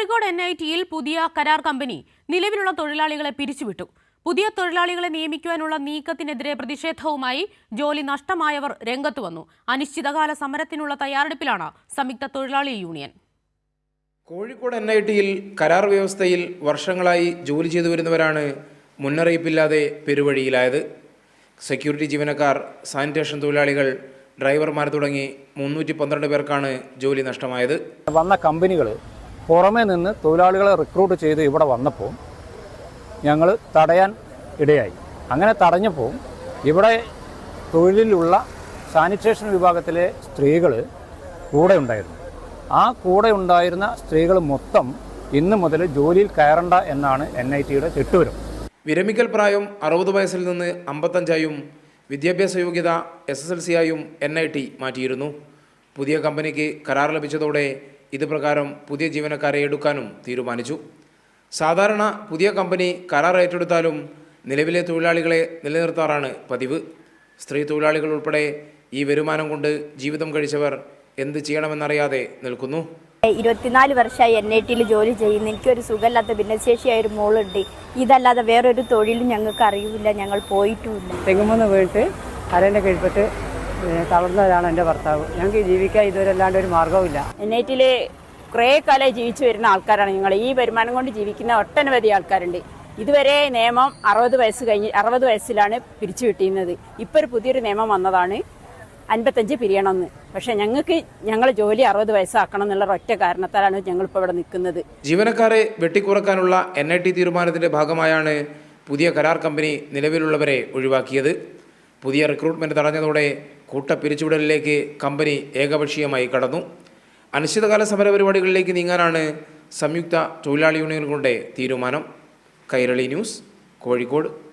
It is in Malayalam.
കോഴിക്കോട് എൻ ഐ ടിയിൽ പുതിയ കരാർ കമ്പനി നിലവിലുള്ള തൊഴിലാളികളെ പിരിച്ചുവിട്ടു. പുതിയ തൊഴിലാളികളെ നിയമിക്കുവാനുള്ള നീക്കത്തിനെതിരെ പ്രതിഷേധവുമായി ജോലി നഷ്ടമായവർ രംഗത്തു വന്നു. അനിശ്ചിതകാല സമരത്തിനുള്ള തയ്യാറെടുപ്പിലാണ് സംയുക്ത തൊഴിലാളി യൂണിയൻ. കോഴിക്കോട് എൻ ഐ ടിയിൽ കരാർ വ്യവസ്ഥയിൽ വർഷങ്ങളായി ജോലി ചെയ്തു വരുന്നവരാണ് മുന്നറിയിപ്പില്ലാതെ പെരുവഴിയിലായത്. സെക്യൂരിറ്റി ജീവനക്കാർ സാനിറ്റേഷൻ തൊഴിലാളികൾ ഡ്രൈവർമാർ തുടങ്ങി മുന്നൂറ്റി പന്ത്രണ്ട് പേർക്കാണ് ജോലി നഷ്ടമായത്. വന്ന കമ്പനികൾ പുറമേ നിന്ന് തൊഴിലാളികളെ റിക്രൂട്ട് ചെയ്ത് ഇവിടെ വന്നപ്പോൾ ഞങ്ങൾ തടയാൻ ഇടയായി. അങ്ങനെ തടഞ്ഞപ്പോൾ ഇവിടെ തൊഴിലിലുള്ള സാനിറ്റേഷൻ വിഭാഗത്തിലെ സ്ത്രീകൾ കൂടെ ഉണ്ടായിരുന്നു. ആ കൂടെ ഉണ്ടായിരുന്ന സ്ത്രീകൾ മൊത്തം ഇന്ന് മുതൽ ജോലിയിൽ കയറണ്ട എന്നാണ് എൻ ഐ ടിയുടെ ചെട്ടുവരും വിരമിക്കൽ പ്രായം അറുപത് വയസ്സിൽ നിന്ന് അമ്പത്തഞ്ചായും വിദ്യാഭ്യാസ യോഗ്യത എസ് എസ് എൽ സി ആയും എൻ ഐ ടി മാറ്റിയിരുന്നു. പുതിയ കമ്പനിക്ക് കരാർ ലഭിച്ചതോടെ ഇത് പ്രകാരം പുതിയ ജീവനക്കാരെ എടുക്കാനും തീരുമാനിച്ചു. സാധാരണ പുതിയ കമ്പനി കരാർ ഏറ്റെടുത്താലും നിലവിലെ തൊഴിലാളികളെ നിലനിർത്താറാണ് പതിവ്. സ്ത്രീ തൊഴിലാളികൾ ഉൾപ്പെടെ ഈ വരുമാനം കൊണ്ട് ജീവിതം കഴിച്ചവർ എന്ത് ചെയ്യണമെന്നറിയാതെ നിൽക്കുന്നു. ഇരുപത്തിനാല് വർഷമായി എൻ ഐ ടിയിൽ ജോലി ചെയ്യുന്നു. എനിക്കൊരു സുഖമില്ലാത്ത ഭിന്നശേഷിയായ ഒരു മോളുണ്ട്. ഇതല്ലാതെ വേറൊരു തൊഴിലും ഞങ്ങൾക്ക് അറിയില്ല ഞങ്ങൾ പോയിട്ടുമില്ല. തെങ്ങുമെന്ന് വീണിട്ട് അരേന്റെ കീഴ്പ്പെട്ട് ഏഹ് തളർന്നവരാണ് എന്റെ ഭർത്താവ്. ഞങ്ങൾക്ക് ജീവിക്കാൻ ഇതുവരെ അല്ലാണ്ട് ഒരു മാർഗവുമില്ല. എൻ ഐ ടിയിൽ കുറേ കാലം ജീവിച്ചു വരുന്ന ആൾക്കാരാണ് ഞങ്ങൾ ഈ വരുമാനം കൊണ്ട് ജീവിക്കുന്ന ഒട്ടനവധി ആൾക്കാരുണ്ട്. ഇതുവരെ നിയമം അറുപത് വയസ്സ് കഴിഞ്ഞ് അറുപത് വയസ്സിലാണ് പിരിച്ചു കിട്ടിയിരുന്നത്. ഇപ്പോൾ ഒരു പുതിയൊരു നിയമം വന്നതാണ് അൻപത്തഞ്ച് പിരിയണമെന്ന്. പക്ഷെ ഞങ്ങൾക്ക് ഞങ്ങൾ ജോലി അറുപത് വയസ്സാക്കണം എന്നുള്ള ഒറ്റ കാരണത്താലാണ് ഞങ്ങൾ ഇപ്പോൾ ഇവിടെ നിൽക്കുന്നത്. ജീവനക്കാരെ വെട്ടിക്കുറക്കാനുള്ള എൻ ഐ ടി തീരുമാനത്തിന്റെ ഭാഗമായാണ് പുതിയ കരാർ കമ്പനി നിലവിലുള്ളവരെ ഒഴിവാക്കിയത്. പുതിയ റിക്രൂട്ട്മെന്റ് തടഞ്ഞതോടെ കൂട്ട പിരിച്ചുവിടലിലേക്ക് കമ്പനി ഏകപക്ഷീയമായി കടന്നു. അനിശ്ചിതകാല സമരപരിപാടികളിലേക്ക് നീങ്ങാനാണ് സംയുക്ത തൊഴിലാളി യൂണിയനുകളുടെ തീരുമാനം. കൈരളി ന്യൂസ് കോഴിക്കോട്.